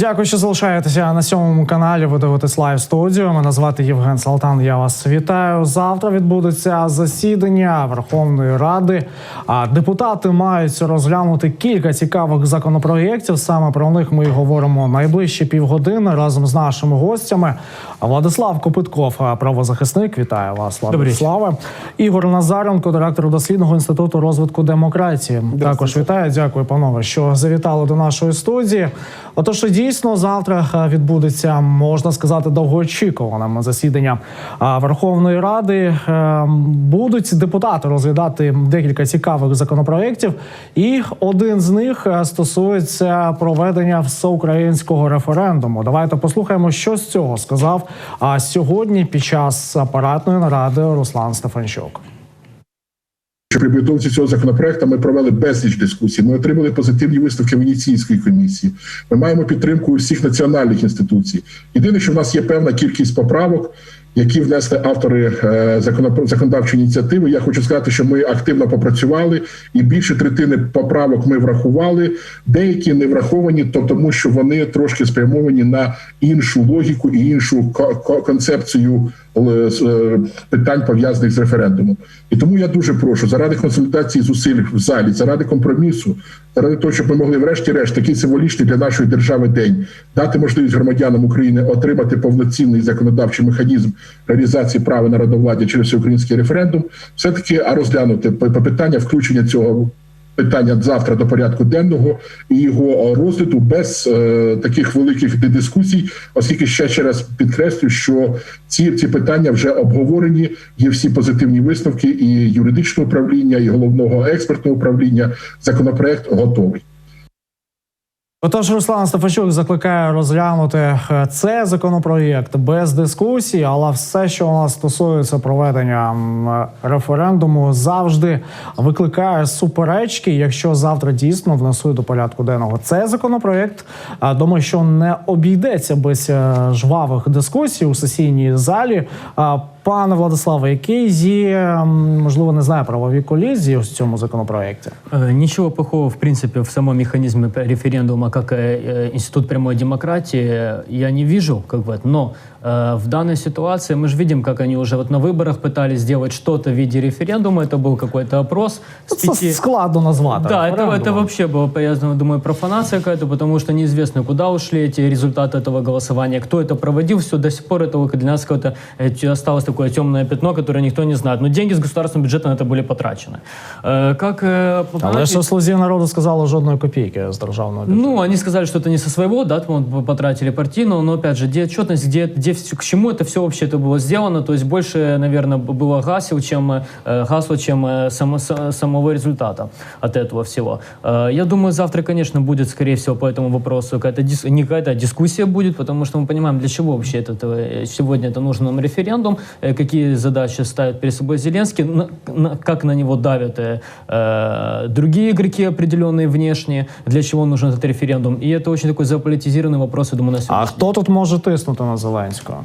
Дякую, що залишаєтеся на сьомому каналі. Ви дивитесь лайв студію. Мене звати Євген Салтан. Я вас вітаю. Завтра відбудеться засідання Верховної Ради. А депутати мають розглянути кілька цікавих законопроєктів. Саме про них ми говоримо найближчі півгодини разом з нашими гостями. Владислав Копитков, правозахисник. Вітаю вас, Владиславе. Ігор Назаренко, директор дослідного інституту розвитку демократії. Також вітаю. Дякую, панове, що завітали до нашої студії. Отож, дійсно, завтра е, відбудеться, можна сказати, довгоочікуване засідання Верховної Ради. Е, Будуть депутати розглядати декілька цікавих законопроєктів, і один з них е, стосується проведення всеукраїнського референдуму. Давайте послухаємо, що з цього сказав сьогодні під час апаратної наради Руслан Стефанчук. Що при підготовці цього законопроекту ми провели безліч дискусій. Ми отримали позитивні висновки Венеційської комісії. Ми маємо підтримку усіх національних інституцій. Єдине, що в нас є певна кількість поправок, які внесли автори е, законодавчої ініціативи. Я хочу сказати, що ми активно попрацювали, і більше третини поправок ми врахували. Деякі не враховані, то тому, що вони трошки спрямовані на іншу логіку і іншу ко- ко- концепцію питань пов'язаних з референдумом. І тому я дуже прошу заради консолідації зусиль в залі, заради компромісу, заради того, щоб ми могли, врешті-решт, такий символічний для нашої держави день дати можливість громадянам України отримати повноцінний законодавчий механізм реалізації права народовладдя через всеукраїнський референдум, все таки а розглянути питання включення цього. Питання завтра до порядку денного і його розгляду без е, таких великих дискусій, оскільки ще ще раз підкреслю, що ці, ці питання вже обговорені. Є всі позитивні висновки і юридичного управління, і головного експертного управління. Законопроект готовий. Отож, Руслан Стефанчук закликає розглянути е, цей законопроєкт без дискусій, але все, що у нас стосується проведення референдуму, завжди викликає суперечки. Якщо завтра дійсно внесуть до порядку денного цей законопроєкт, думаю, що не обійдеться без е, жвавих дискусій у сесійній залі. А, Пане Владиславе, які є м, можливо не знаю правові колізії у цьому законопроєкті? Э, Ничего плохого, в принципе, в самом механизме п- референдума, как э, э, институт прямой демократии, э, я не вижу, как бы, но э, в данной ситуации мы же видим, как они уже вот на выборах пытались сделать что-то в виде референдума. Это был какой-то опрос с Це пяти... складно назвати. Да, это, это референдумом. вообще было, я думаю, профанация какая-то, потому что неизвестно, куда ушли эти результаты этого голосования, кто это проводил, все до сих пор это вот для нас какое-то э, осталось такое темное пятно, которое никто не знает. Но деньги с государственного бюджета на это были потрачены. Э, Как э, по Але понятию- ж слузі народу сказали жодної копійки з державного бюджету. ну, они сказали, что это не со своего, да, там вот потратили партийного, но опять же, где отчетность, где, где всё- к чему это все вообще это было сделано, то есть больше, наверное, было гасел, чем э, гасло, чем э, само, самого результата от этого всего. Э, я думаю, завтра, конечно, будет, скорее всего, по этому вопросу какая-то дис- не какая-то а дискуссия будет, потому что мы понимаем, для чего вообще это, сегодня это нужен нам референдум, какие задачи ставит перед собой Зеленский, на- на- как на него давят э, другие игроки определенные внешние, для чего нужен этот референдум. И это очень такой заполитизированный вопрос, я думаю, на А сегодня. хто тут може тиснути на Зеленського? Э,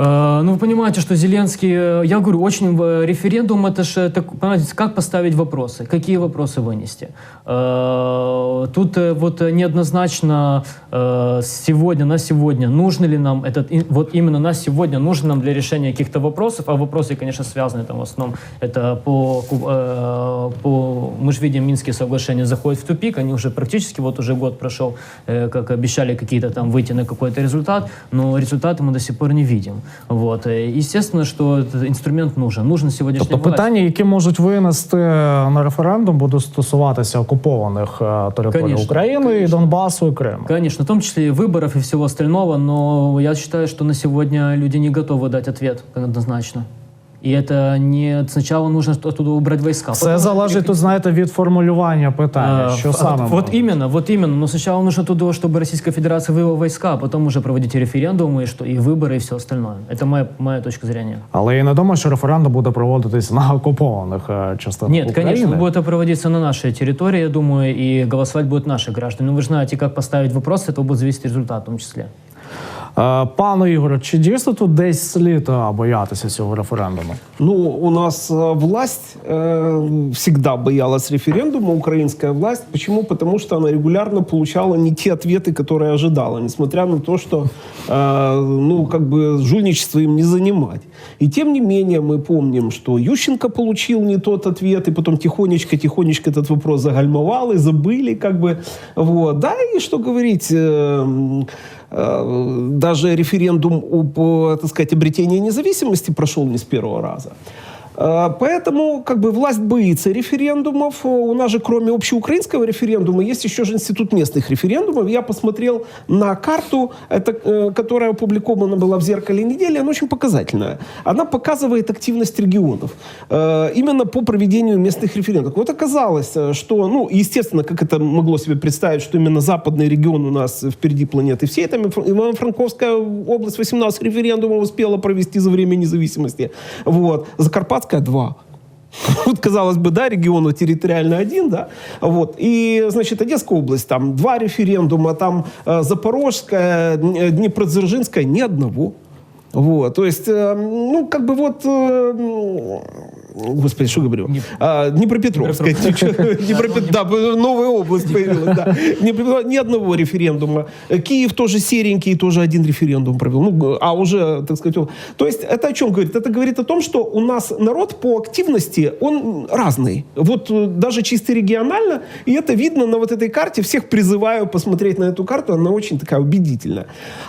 Ну, вы понимаете, что Зеленский, э, я говорю, очень э, референдум, это же, понимаете, как поставить вопросы, какие вопросы вынести. Э, Тут э, вот э, неоднозначно э, сегодня, на сегодня, нужно ли нам этот, вот именно на сегодня, нужно нам для решения каких-то вопросов, а вопросы, конечно, связаны там в основном, это по, э, по мы же видим, Минские соглашения заходят в тупик, они уже практически, вот уже год прошел, э, как обещали какие-то там выйти на какой-то результат, но результаты мы до сих пор не видим. Вот. Э, Естественно, что этот инструмент нужен. Нужен сегодняшний Тобто питання, які можуть винести на референдум, будуть стосуватися окупованих е, територій Конечно, України, і Донбасу і Криму. Конечно, в том числе и выборов и всего остального, но я считаю, что на сегодня люди не готовы дать ответ однозначно. И это не сначала нужно оттуда убрать войска. Це Потом залежить тут, знаєте, від формулювання питання. А, Що в- саме Вот може? именно, вот именно. Но сначала нужно туда, чтобы Российская Федерация вывела войска, а потом уже проводить и референдумы, и, что, и выборы, и все остальное. Это моя, моя точка зрения. Але я не думаю, що референдум буде проводитись на окупованих е, частинах Нет, України. конечно, он будет проводиться на нашей территории, я думаю, и голосовать будут наши граждане. Но вы же знаете, как поставить вопрос, от этого будет зависеть результат в том числе. Е, Пане Ігоре, чи дійсно тут десь слід е, боятися цього референдуму? Ну, у нас э, власть э, всегда боялась референдума, украинская власть. Почему? Потому что она регулярно получала не те ответы, которые ожидала, несмотря на то, что, э, ну, как бы, жульничество им не занимать. И тем не менее мы помним, что Ющенко получил не тот ответ, и потом тихонечко-тихонечко этот вопрос загальмовал и забыли, как бы, вот. Да, и что говорить, э, э, даже референдум об, э, так сказать, обретении независимости прошел не с первого раза. Э, Поэтому как бы власть боится референдумов. У нас же кроме общеукраинского референдума есть еще же институт местных референдумов. Я посмотрел на карту, это, э, которая опубликована была в «Зеркале недели», она очень показательная. Она показывает активность регионов э, именно по проведению местных референдумов. Вот оказалось, э, что, ну, естественно, как это могло себе представить, что именно западный регион у нас впереди планеты всей. Там Иван- Ивано-Франковская область 18 референдумов успела провести за время независимости. Вот. Закарпатская 2. Вот, казалось бы, да, региону территориально один, да, вот, и, значит, Одесская область, там два референдума, там э, Запорожская, Дн- Днепродзержинская, ни одного. Вот, то есть, э, ну, как бы вот, э, м, господи, что говорю? А, Днепропетровская, Днепропет- да, новая область появилась, ни одного референдума. Киев тоже серенький, тоже один референдум провел, ну, а уже, так сказать, то есть, это о чем говорит? Это говорит о том, что у нас народ по активности, он разный. Вот э, даже чисто регионально, и это видно на вот этой карте. Всех призываю посмотреть на эту карту, она очень такая убедительная.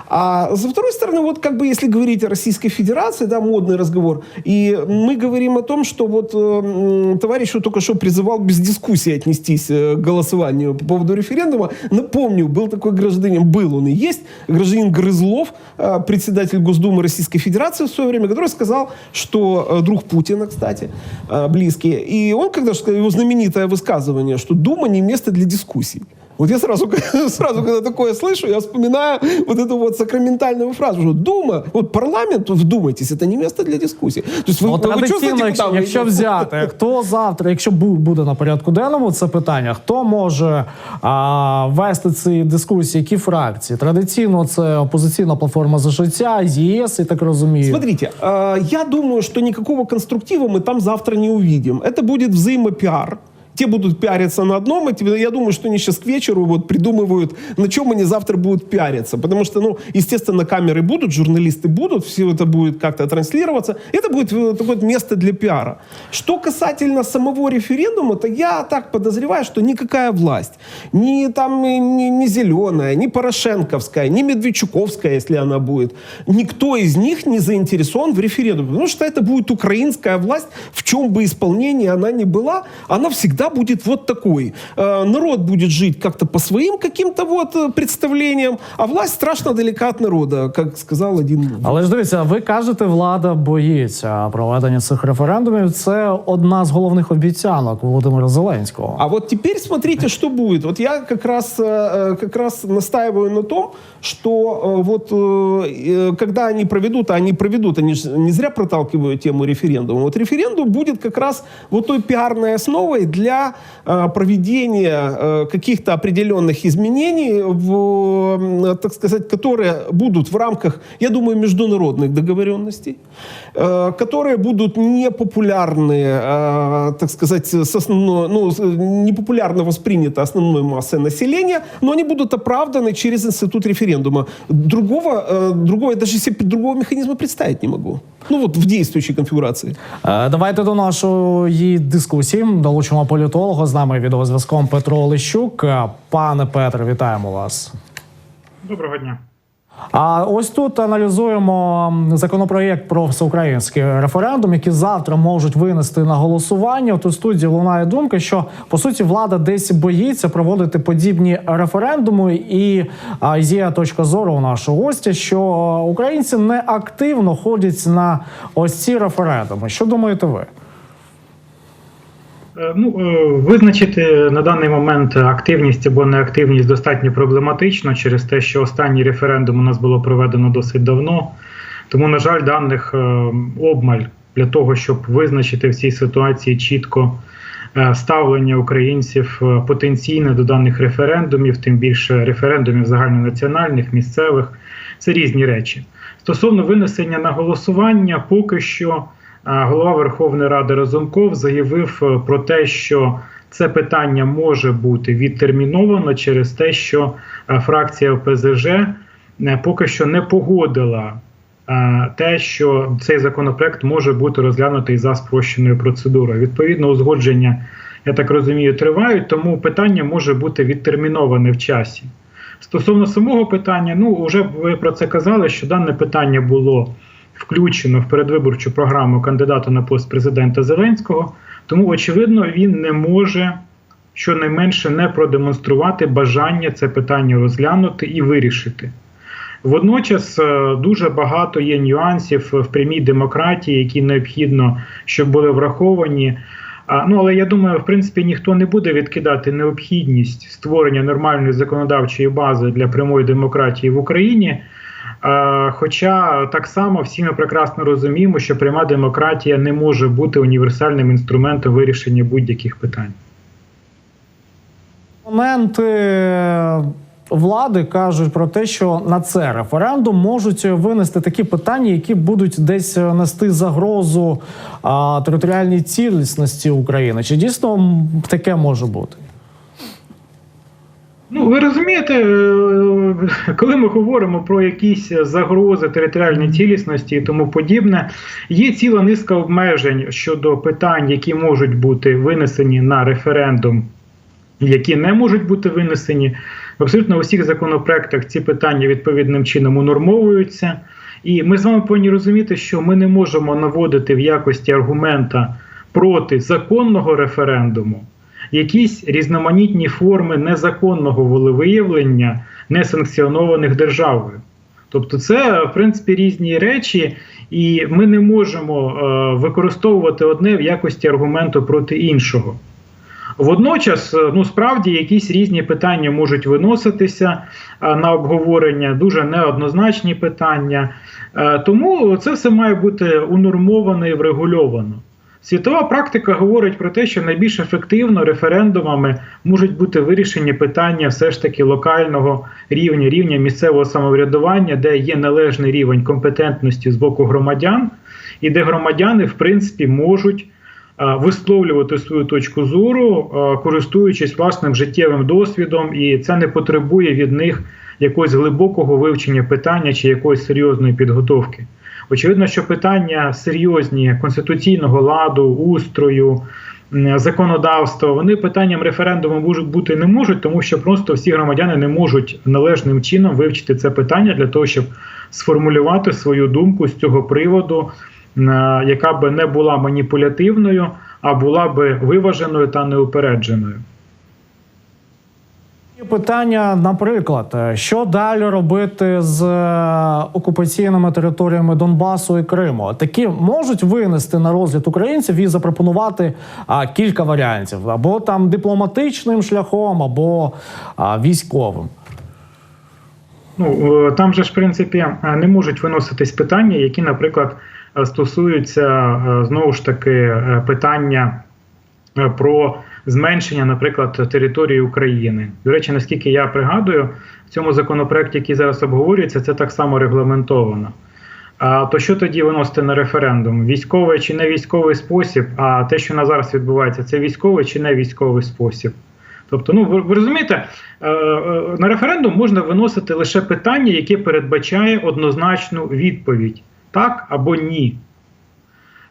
А со второй стороны, вот как бы если говорить о Российской Федерации, да, модный разговор, и мы говорим о том, что вот э, товарищ только что призывал без дискуссии отнестись э, к голосованию по поводу референдума. Напомню, был такой гражданин, был он и есть, гражданин Грызлов, э, председатель Госдумы Российской Федерации в свое время, который сказал, что э, друг Путина, кстати, э, близкий, и он когда же его знаменитое высказывание, что Дума не место для дискуссий. Вот я сразу, сразу, когда такое слышу, я вспоминаю вот эту вот сакраментальную фразу, что Дума, вот парламент, вдумайтесь, это не место для дискуссий. То есть вы, Ну, вы традиційно, чувствуете, якщо, куда вы якщо идете? взяти, хто завтра, якщо бу- буде на порядку денному це питання, хто може а, вести ці дискусії, які фракції? Традиційно це опозиційна платформа за життя, ЄС, і так розумію. Смотрите, э, я думаю, что никакого конструктива мы там завтра не увидим. Это будет взаимопиар. Те будут пиариться на одном, и тебе- я думаю, что они сейчас к вечеру вот придумывают, на чем они завтра будут пиариться. Потому что, ну, естественно, камеры будут, журналисты будут, все это будет как-то транслироваться. Это будет э, такое место для пиара. Что касательно самого референдума, то я так подозреваю, что никакая власть, ни там э, ни, ни зеленая, ни Порошенковская, ни Медведчуковская, если она будет, никто из них не заинтересован в референдуме. Потому что это будет украинская власть, в чем бы исполнении она ни была, она всегда будет вот такой. Э, Народ будет жить как-то по своим каким-то вот э, представлениям, а власть страшно далека от народа, как сказал один Але ж дивіться, ви кажете, влада боїться проведення цих референдумів. Це одна з головних обіцянок Володимира Зеленського. А вот теперь смотрите, что будет. Вот я как раз, э, как раз настаиваю на том, что э, вот э, э, когда они проведут, а они проведут, они же не зря проталкивают тему референдума. Вот референдум будет как раз вот той пиарной основой для э, проведения э, каких-то определенных изменений, в, м, так сказать, которые будут в рамках, я думаю, международных договоренностей, э, которые будут непопулярны, э, так сказать, с основной, ну, с- непопулярно восприняты основной массой населения, но они будут оправданы через институт референдума. Другого, э, другого, я даже себе другого механизма представить не могу. Ну вот в действующей конфигурации. Е, Давайте до нашої дискусії долучимо політолога з нами відеозв'язком Петро Олещук. Е, Пане Петре, вітаємо вас. Доброго дня. А ось тут аналізуємо законопроєкт про всеукраїнський референдум, який завтра можуть винести на голосування. Тут в студії лунає думка, що по суті влада десь боїться проводити подібні референдуми, і є точка зору у нашого гостя, що е, українці не активно ходять на ось ці референдуми. Що думаєте ви? Е, Ну, е, визначити на даний момент активність або неактивність достатньо проблематично через те, що останній референдум у нас було проведено досить давно. Тому, на жаль, даних е, обмаль для того, щоб визначити в цій ситуації чітко ставлення українців потенційне до даних референдумів, тим більше референдумів загальнонаціональних, місцевих. Це різні речі. Стосовно винесення на голосування, поки що голова Верховної Ради Разумков заявив е, про те, що це питання може бути відтерміновано через те, що е, фракція ОПЗЖ е, поки що не погодила те, що цей законопроект може бути розглянутий за спрощеною процедурою. Відповідно, узгодження, я так розумію, тривають, тому питання може бути відтерміноване в часі. Стосовно самого питання, ну вже ви про це казали, що дане питання було включено в передвиборчу програму кандидата на пост президента Зеленського. Тому, очевидно, він не може щонайменше не продемонструвати бажання це питання розглянути і вирішити. Водночас е, дуже багато є нюансів в прямій демократії, які необхідно, щоб були враховані. Ну, але я думаю, в принципі, ніхто не буде відкидати необхідність створення нормальної законодавчої бази для прямої демократії в Україні. Е, Хоча так само всі ми прекрасно розуміємо, що пряма демократія не може бути універсальним інструментом вирішення будь-яких питань. Моменти влади кажуть про те, що на це референдум можуть винести такі питання, які будуть десь нести загрозу територіальній цілісності України. Чи дійсно таке може бути? Ну, ви розумієте, е, коли ми говоримо про якісь загрози територіальній цілісності і тому подібне, є ціла низка обмежень щодо питань, які можуть бути винесені на референдум, які не можуть бути винесені. Абсолютно усіх законопроектах ці питання відповідним чином унормовуються. І ми з вами повинні розуміти, що ми не можемо наводити в якості аргумента проти законного референдуму якісь різноманітні форми незаконного волевиявлення, несанкціонованих державою. Тобто, це в принципі різні речі, і ми не можемо е, використовувати одне в якості аргументу проти іншого. Водночас, е, ну справді якісь різні питання можуть виноситися е, на обговорення, дуже неоднозначні питання. Е, Тому це все має бути унормовано і врегульовано. Світова практика говорить про те, що найбільш ефективно референдумами можуть бути вирішені питання все ж таки локального рівня, рівня місцевого самоврядування, де є належний рівень компетентності з боку громадян, і де громадяни, в принципі, можуть висловлювати свою точку зору, користуючись власним життєвим досвідом, і це не потребує від них якогось глибокого вивчення питання чи якоїсь серйозної підготовки. Очевидно, що питання серйозні конституційного ладу, устрою, м, законодавства, вони питанням референдуму можуть бути не можуть, тому що просто всі громадяни не можуть належним чином вивчити це питання для того, щоб сформулювати свою думку з цього приводу, яка би не була маніпулятивною, а була би виваженою та неупередженою. Питання, наприклад, е, що далі робити з е, окупаційними територіями Донбасу і Криму? Такі можуть винести на розгляд українців і запропонувати а, кілька варіантів або там дипломатичним шляхом, або а, військовим. Ну е, там же ж в принципі е, не можуть виноситись питання, які, наприклад, е, стосуються е, знову ж таки е, питання е, про зменшення, наприклад, території України. До речі, наскільки я пригадую, в цьому законопроекті, який зараз обговорюється, це так само регламентовано. А то що тоді виносити на референдум? Військовий чи не військовий спосіб? А те, що на зараз відбувається, це військовий чи не військовий спосіб? Тобто, ну ви, ви розумієте, е, е, на референдум можна виносити лише питання, яке передбачає однозначну відповідь: так або ні.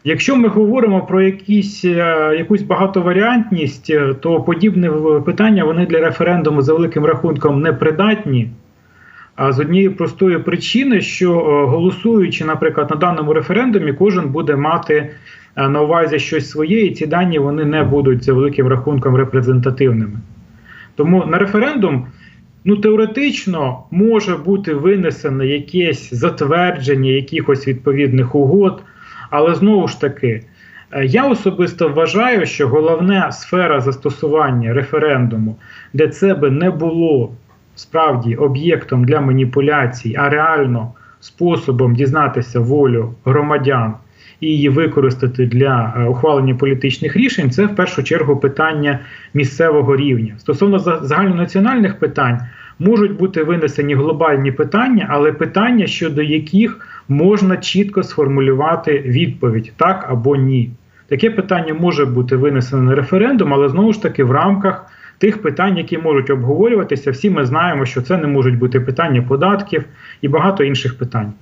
Якщо ми говоримо про якісь, е, якусь багатоваріантність, е, то подібні питання вони для референдуму за великим рахунком не придатні. А з однієї простої причини, що е, голосуючи, наприклад, на даному референдумі, кожен буде мати на увазі щось своє, і ці дані вони не будуть за великим рахунком репрезентативними. Тому на референдум, ну теоретично, може бути винесене якесь затвердження якихось відповідних угод, але знову ж таки, е, я особисто вважаю, що головна сфера застосування референдуму, де це би не було справді об'єктом для маніпуляцій, а реально способом дізнатися волю громадян і її використати для е, ухвалення політичних рішень, це в першу чергу питання місцевого рівня. Стосовно за- загальнонаціональних питань, можуть бути винесені глобальні питання, але питання, щодо яких можна чітко сформулювати відповідь так або ні. Таке питання може бути винесено на референдум, але знову ж таки в рамках тих питань, які можуть обговорюватися. Всі ми знаємо, що це не можуть бути питання податків і багато інших питань.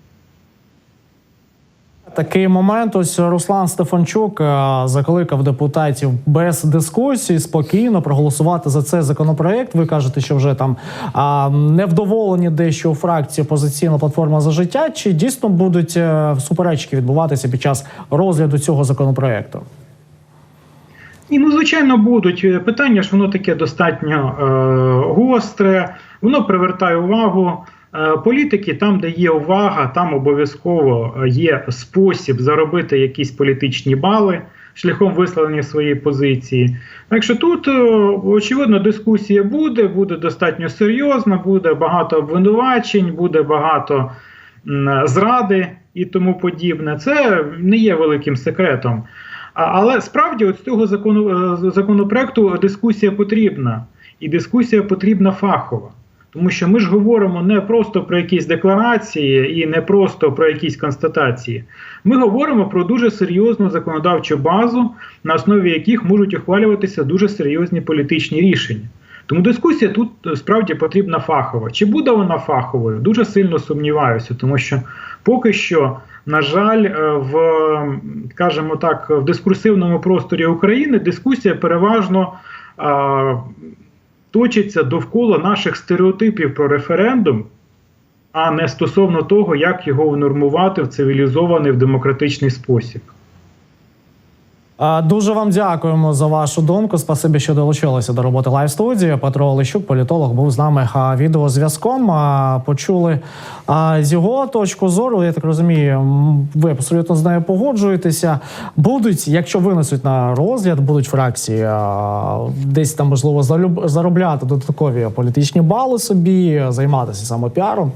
Такий момент. Ось Руслан Стефанчук е, закликав депутатів без дискусій спокійно проголосувати за цей законопроект. Ви кажете, що вже там невдоволені дещо у фракції опозиційна платформа за життя. Чи дійсно будуть е, суперечки відбуватися під час розгляду цього законопроекту? І ну, звичайно, будуть Е, питання ж воно таке достатньо е, гостре, воно привертає увагу. Е, Політики, там, де є увага, там обов'язково е, є спосіб заробити якісь політичні бали шляхом висловлення своєї позиції. Так що тут, е, очевидно, дискусія буде, буде достатньо серйозна, буде багато обвинувачень, буде багато зради і тому подібне. Це не є великим секретом. Але справді от з цього закону, законопроекту дискусія потрібна. І дискусія потрібна фахова. Тому що ми ж говоримо не просто про якісь декларації і не просто про якісь констатації. Ми говоримо про дуже серйозну законодавчу базу, на основі яких можуть ухвалюватися дуже серйозні політичні рішення. Тому дискусія тут е, справді потрібна фахова. Чи буде вона фаховою? Дуже сильно сумніваюся, тому що поки що, на жаль, е, в скажімо так, в дискурсивному просторі України дискусія переважно точиться довкола наших стереотипів про референдум, а не стосовно того, як його внормувати в цивілізований в демократичний спосіб. Дуже вам дякуємо за вашу думку. Спасибі, що долучилися до роботи лайв студії. Петро Олещук, політолог, був з нами відеозв'язком. Почули з його точку зору. Я так розумію, ви абсолютно з нею погоджуєтеся. Будуть, якщо винесуть на розгляд, будуть фракції десь там можливо заробляти додаткові політичні бали собі, займатися самопіаром.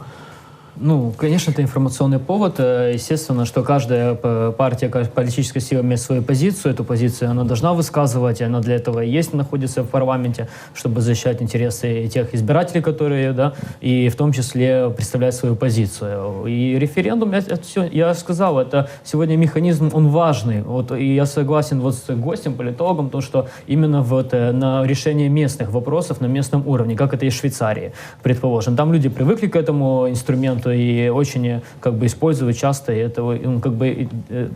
Ну, конечно, это информационный повод. Э, Естественно, что каждая п- партия, каждая политическая сила имеет свою позицию. Эту позицию она должна высказывать, и она для этого и есть, находится в парламенте, чтобы защищать интересы тех избирателей, которые, да, и в том числе представлять свою позицию. И референдум, это, все, я сказал, это сегодня механизм, он важный. Вот, и я согласен вот с гостем, политологом, то, что именно вот э, на решение местных вопросов на местном уровне, как это и в Швейцарии, предположим. Там люди привыкли к этому инструменту и очень э, как бы используют часто, это ну, как бы э,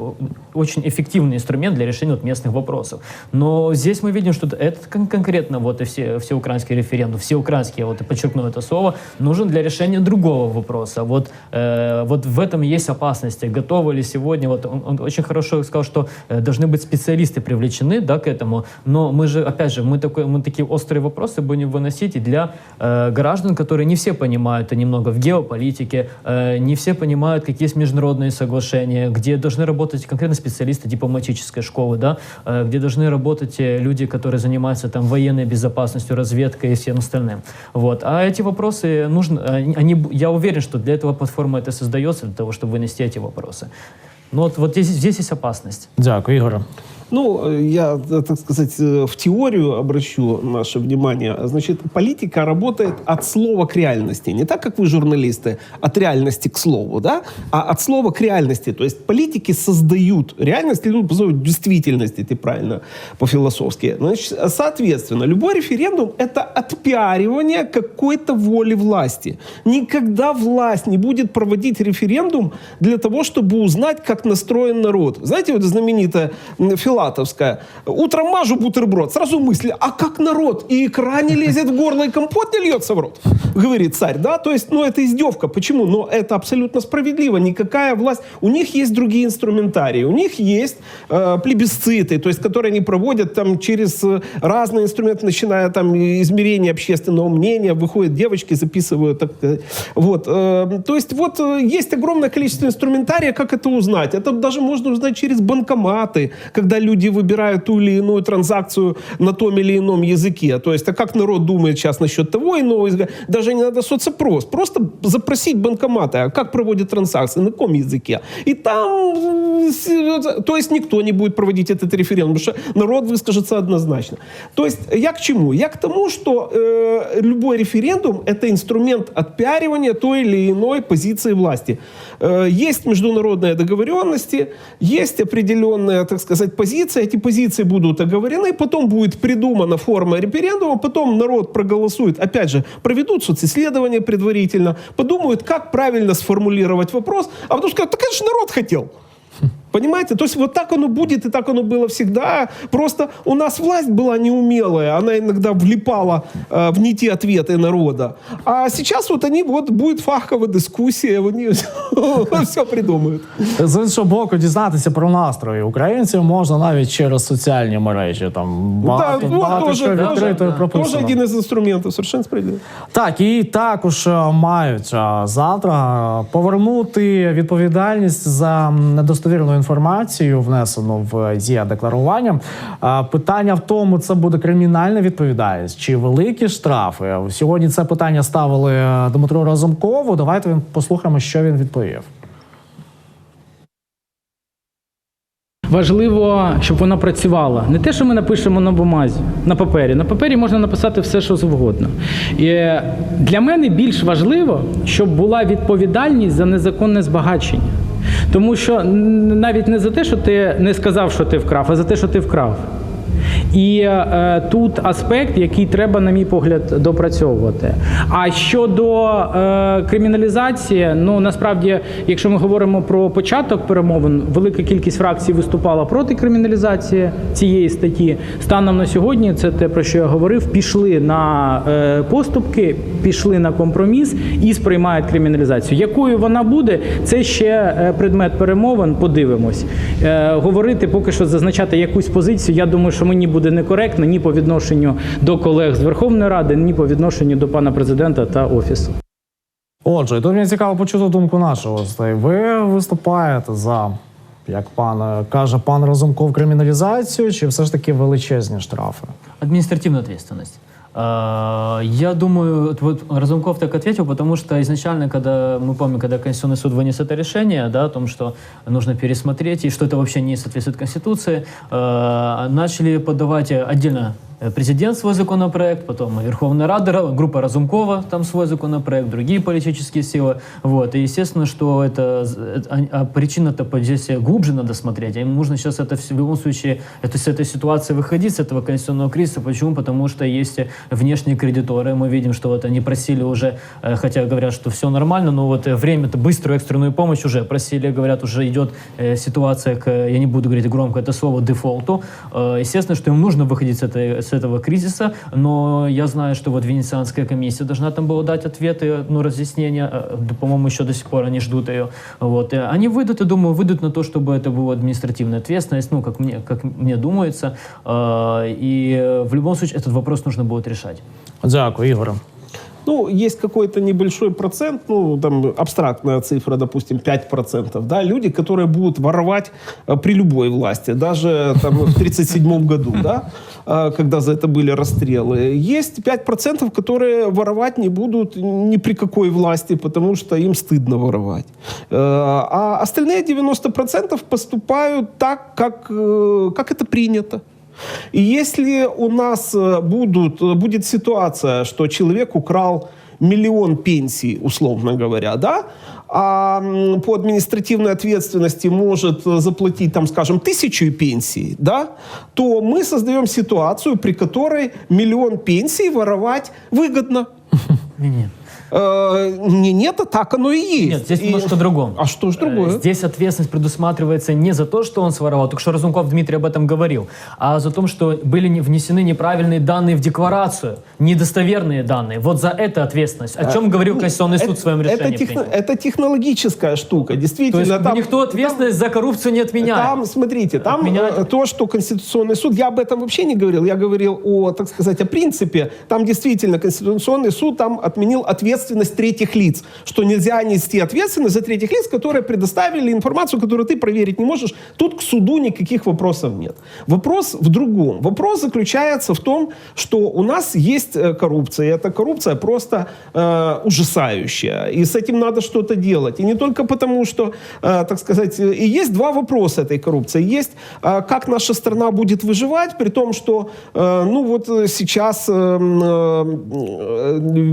очень эффективный инструмент для решения вот местных вопросов. Но здесь мы видим, что это кон- конкретно вот и все, всеукраинский референдум, всеукраинский, я вот и подчеркну это слово, нужен для решения другого вопроса. Вот, э, вот в этом есть опасности. Готовы ли сегодня, вот он, он очень хорошо сказал, что должны быть специалисты привлечены да, к этому, но мы же, опять же, мы, такой, мы такие острые вопросы будем выносить и для э, граждан, которые не все понимают и немного в геополитике, э, не все понимают, какие есть международные соглашения, где должны работать конкретно специалисты дипломатической школы, да, э, где должны работать э, люди, которые занимаются там военной безопасностью, разведкой и всем остальным. Вот. А эти вопросы нужно, они, они б- я уверен, что для этого платформа это создается, для того, чтобы вынести эти вопросы. Но вот, вот здесь, здесь есть опасность. Дякую, Ігоре. Ну, э, я, э, так сказать, э, в теорию обращу наше внимание. Значит, политика работает от слова к реальности. Не так, как вы, журналисты, от реальности к слову, да, а от слова к реальности. То есть политики создают реальность, или, ну, позовут действительность, это правильно по-философски. Значит, соответственно, любой референдум – это отпиаривание какой-то воли власти. Никогда власть не будет проводить референдум для того, чтобы узнать, как настроен народ. Знаете, вот знаменитая м, филатовская «Утром мажу бутерброд». Сразу мысли, а как народ? И икра не лезет в горло, и компот не льется в рот, говорит царь. Да? То есть, ну, это издевка. Почему? Но это абсолютно справедливо. Никакая власть... У них есть другие инструментарии. У них есть э, плебисциты, то есть, которые они проводят там через э, разные инструменты, начиная там измерения общественного мнения, выходят девочки, записывают. Так, вот. э, то есть, вот э, есть огромное количество инструментария, как это узнать. Это даже можно узнать через банкоматы, когда люди выбирают ту или иную транзакцию на том или ином языке. То есть, а как народ думает сейчас насчет того иного языка? Даже не надо соцопрос. Просто запросить банкоматы, а как проводят транзакции, на каком языке. И там, с- то есть, никто не будет проводить этот референдум, потому что народ выскажется однозначно. То есть, я к чему? Я к тому, что э, любой референдум – это инструмент отпиаривания той или иной позиции власти. Э, есть международные договоренности, есть определенная, так сказать, позиция. Эти позиции будут оговорены, потом будет придумана форма референдума, потом народ проголосует, опять же, проведут социсследования предварительно, подумают, как правильно сформулировать вопрос, а потом скажут, это же народ хотел. Понимаете? То есть вот так оно будет, и так оно было всегда. Просто у нас власть была неумелая, она иногда влипала э, в не те ответы народа. А сейчас вот они, вот будет фаховая дискуссия, вони все придумают. З іншого боку, дізнатися про настрої українців можна навіть через соціальні мережі. Там багато, Да, ну, багато тоже, що да, відкрито да. і Тоже прописано. Тоже один из инструментов, совершенно справедливо. Так, і також е, мають е, завтра е, повернути відповідальність за м, недостовірну інформацію, внесену в є декларуванням. Е, Питання в тому, це буде кримінальна відповідальність чи великі штрафи. Сьогодні це питання ставили е, Дмитру Разумкову. Давайте він послухаємо, що він відповів. Важливо, щоб вона працювала. Не те, що ми напишемо на бумазі, на папері. На папері можна написати все, що завгодно. І е, для мене більш важливо, щоб була відповідальність за незаконне збагачення. Тому що навіть не за те, що ти не сказав, що ти вкрав, а за те, що ти вкрав. І е, тут аспект, який треба, на мій погляд, допрацьовувати. А щодо е, криміналізації, ну насправді, якщо ми говоримо про початок перемовин, велика кількість фракцій виступала проти криміналізації цієї статті. Станом на сьогодні, це те, про що я говорив, пішли на е, поступки, пішли на компроміс і сприймають криміналізацію. Якою вона буде, це ще е, предмет перемовин. Подивимось. Е, говорити поки що зазначати якусь позицію. Я думаю, що мені буде некоректно ні по відношенню до колег з Верховної Ради, ні по відношенню до пана президента та офісу. Отже, тут мені цікаво почути думку нашого гостей. Ви виступаєте за, як пан каже пан Розумков, криміналізацію, чи все ж таки величезні штрафи? Адміністративна ответственность. А, Я думаю, вот- вот Разумков так ответил, потому что изначально, когда мы помним, когда Конституционный суд вынес это решение, да, о том, что нужно пересмотреть и что это вообще не соответствует Конституции, э, начали подавать отдельно э, президент свой законопроект, потом Верховная Рада, Ра- группа Разумкова, там свой законопроект, другие политические силы. Вот. И естественно, что это, э, а- причина-то здесь глубже надо смотреть. А им нужно сейчас это в любом случае, это, с этой ситуации выходить, с этого конституционного кризиса. Почему? Потому что есть внешние кредиторы. Мы видим, что вот они просили уже, э, хотя говорят, что все нормально, но вот э, время-то быструю экстренную помощь уже просили, говорят, уже идет э, ситуация к, я не буду говорить громко это слово, дефолту. Э, естественно, что им нужно выходить с, этой, с этого кризиса, но я знаю, что вот Венецианская комиссия должна там была дать ответы, ну, разъяснения, э, да, по-моему, еще до сих пор они ждут ее. Вот. И они выйдут, я думаю, выйдут на то, чтобы это была административная ответственность, ну, как мне, как мне думается. Э, И э, в любом случае этот вопрос нужно будет решать. Дякую, Ігоре. Ну, есть какой-то небольшой процент, ну, там, абстрактная цифра, допустим, 5%, да, люди, которые будут воровать э, при любой власти, даже там в 1937 году, да, э, когда за это были расстрелы. Есть 5%, которые воровать не будут ни при какой власти, потому что им стыдно воровать. Э, А остальные 90% поступают так, как, э, как это принято. И если у нас э, будут, э, будет ситуация, что человек украл миллион пенсий, условно говоря, да, а м, по административной ответственности может э, заплатить, там, скажем, тысячу пенсий, да, то мы создаем ситуацию, при которой миллион пенсий воровать выгодно. Не-не. Э, не, нет, а так оно и есть. Нет, здесь И- немножко другом. А что ж другое? Э, Здесь ответственность предусматривается не за то, что он своровал, только что Разумков Дмитрий об этом говорил, а за то, что были не- внесены неправильные данные в декларацию, недостоверные данные. Вот за это ответственность. О чем говорил Конституционный суд в своем Э, это, решении. техно- это технологическая штука, То действительно. есть там- никто ответственность за коррупцию не отменяет. Там, смотрите, там Отменяют. э, то, что Конституционный суд, я об этом вообще не говорил, я говорил о, так сказать, о принципе. Там действительно Конституционный суд там отменил ответственность ответственность третьих лиц, что нельзя нести ответственность за третьих лиц, которые предоставили информацию, которую ты проверить не можешь. Тут к суду никаких вопросов нет. Вопрос в другом. Вопрос заключается в том, что у нас есть э, коррупция, и эта коррупция просто э, ужасающая, и с этим надо что-то делать. И не только потому, что, э, так сказать, э, и есть два вопроса этой коррупции. Есть, э, как наша страна будет выживать, при том, что, э, ну вот э, сейчас э, э,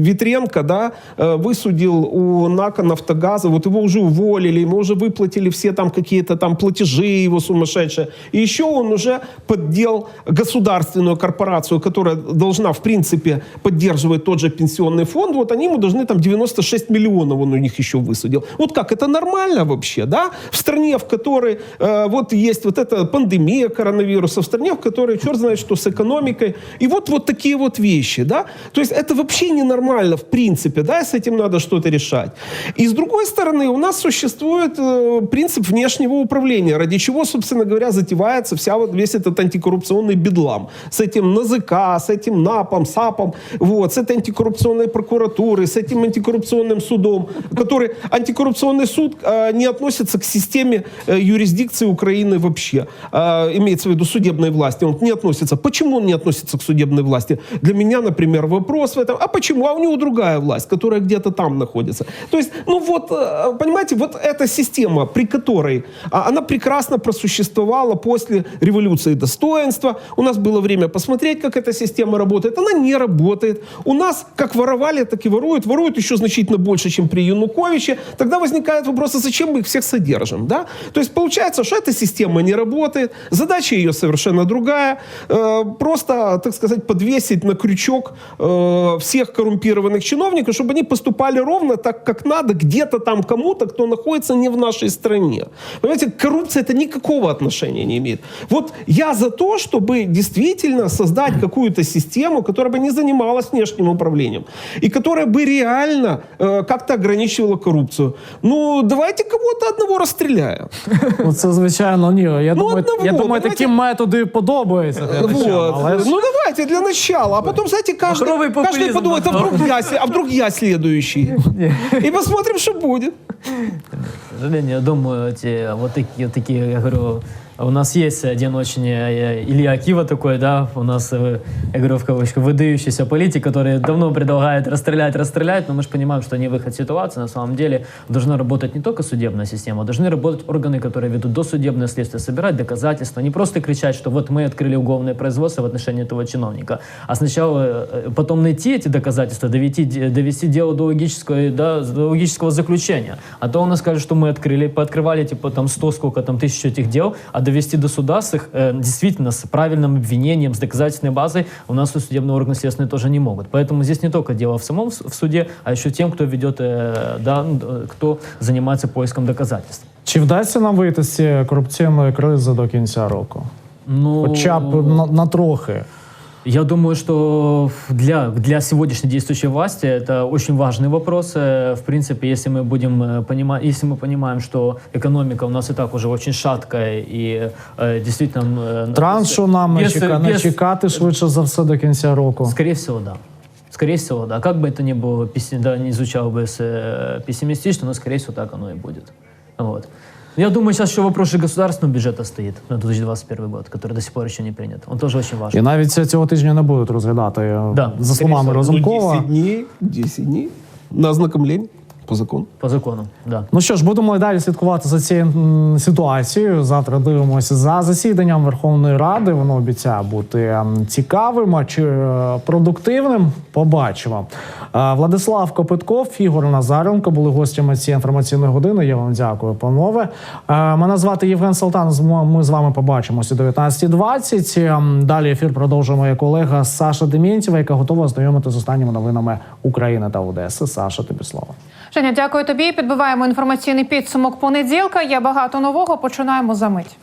Витренко, да, высудил у НАКа Нафтогаза, вот его уже уволили, ему уже выплатили все там какие-то там платежи его сумасшедшие. И еще он уже поддел государственную корпорацию, которая должна, в принципе, поддерживать тот же пенсионный фонд, вот они ему должны там 96 миллионов он у них еще высудил. Вот как, это нормально вообще, да? В стране, в которой э, вот есть вот эта пандемия коронавируса, в стране, в которой черт знает что с экономикой, и вот, вот такие вот вещи, да? То есть это вообще ненормально в принципе, да, с этим надо что-то решать. И с другой стороны, у нас существует э, принцип внешнего управления, ради чего, собственно говоря, затевается вся вот весь этот антикоррупционный бедлам. С этим НАЗК, с этим НАПом, САПом, вот, с этой антикоррупционной прокуратурой, с этим антикоррупционным судом, который антикоррупционный суд э, не относится к системе э, юрисдикции Украины вообще. Э, имеется в виду судебной власти. Он не относится. Почему он не относится к судебной власти? Для меня, например, вопрос в этом. А почему? А у него другая власть, которая где-то там находится. То есть, ну вот, э, понимаете, вот эта система, при которой а, она прекрасно просуществовала после революции достоинства. У нас было время посмотреть, как эта система работает. Она не работает. У нас как воровали, так и воруют. Воруют еще значительно больше, чем при Януковиче. Тогда возникает вопрос, а зачем мы их всех содержим? Да? То есть получается, что эта система не работает. Задача ее совершенно другая. Э, просто, так сказать, подвесить на крючок э, всех коррумпированных чиновников, чтобы они поступали ровно так, как надо, где-то там кому-то, кто находится не в нашей стране. Понимаете, коррупция это никакого отношения не имеет. Вот я за то, чтобы действительно создать какую-то систему, которая бы не занималась внешним управлением и которая бы реально э, как-то ограничивала коррупцию. Ну, давайте кого-то одного расстреляем. Ну, це звичайно ні. Я Ну, думаю, одного, я думаю, давайте- такі методи подобаються. глядачам, Вот. але ж- Ну давайте для начала, а потом, знаете, каждый, Махровый каждый подумает, а вдруг, я, а вдруг я следующий. И посмотрим, что будет. К сожалению, я думаю, эти, вот такие, такие, я говорю, у нас есть один очень э, Илья Кива такой, да, у нас, э, я говорю в кавычках, выдающийся политик, который давно предлагает расстрелять, расстрелять, но мы же понимаем, что не выход ситуации. На самом деле должна работать не только судебная система, должны работать органы, которые ведут досудебное следствие, собирать доказательства, не просто кричать, что вот мы открыли уголовное производство в отношении этого чиновника, а сначала э, потом найти эти доказательства, довести, довести дело до логического, да, до логического заключения. А то у нас скажут, что мы открыли, пооткрывали типа там 100, сколько там, тысяч этих дел, а довести до суда с их, э, действительно с правильным обвинением, с доказательной базой у нас судебные органы следственные тоже не могут. Поэтому здесь не только дело в самом с- в суде, а еще тем, кто ведет, э, да, ну, э, кто занимается поиском доказательств. Чи вдасться нам вийти з цієї корупційної кризи до кінця року? Ну, Хоча б на, на трохи. Я думаю, что для, для сегодняшней действующей власти это очень важный вопрос. Э, В принципе, если мы будем э, понимать, если мы понимаем, что экономика у нас и так уже очень шаткая и э, действительно... э, Траншу нам не, без- чека, не без- чекати швидше за все до кінця року. Скорее всего, да. Скорее всего, да. Как бы это ни было, песи- да, не звучало бы с, э, пессимистично, но, скорее всего, так оно и будет. Вот. Я думаю, сейчас еще вопрос же государственного бюджета стоит на 2021 год, который до сих пор еще не принят. Он тоже очень важен. І навіть це цього тижня не будуть розглядати е, Да, за словами Розумкова. 10 дней, 10 дней на ознакомление по закону. По закону, да. Ну що ж, будемо далі слідкувати за цією ситуацією. Завтра дивимося за засіданням Верховної Ради. Воно обіцяє бути цікавим а чи е, продуктивним. Побачимо. Е, Владислав Копитков, Ігор Назаренко були гостями цієї інформаційної години. Я вам дякую, панове. Е, Мене звати Євген Салтан. Ми з вами побачимося о 19.20. Ем, Далі ефір продовжує моя колега Саша Демєнтєва, яка готова знайомити з останніми новинами України та Одеси. Саша, тобі слово. Женя, дякую тобі. Підбиваємо інформаційний підсумок понеділка. Є багато нового. Починаємо за мить.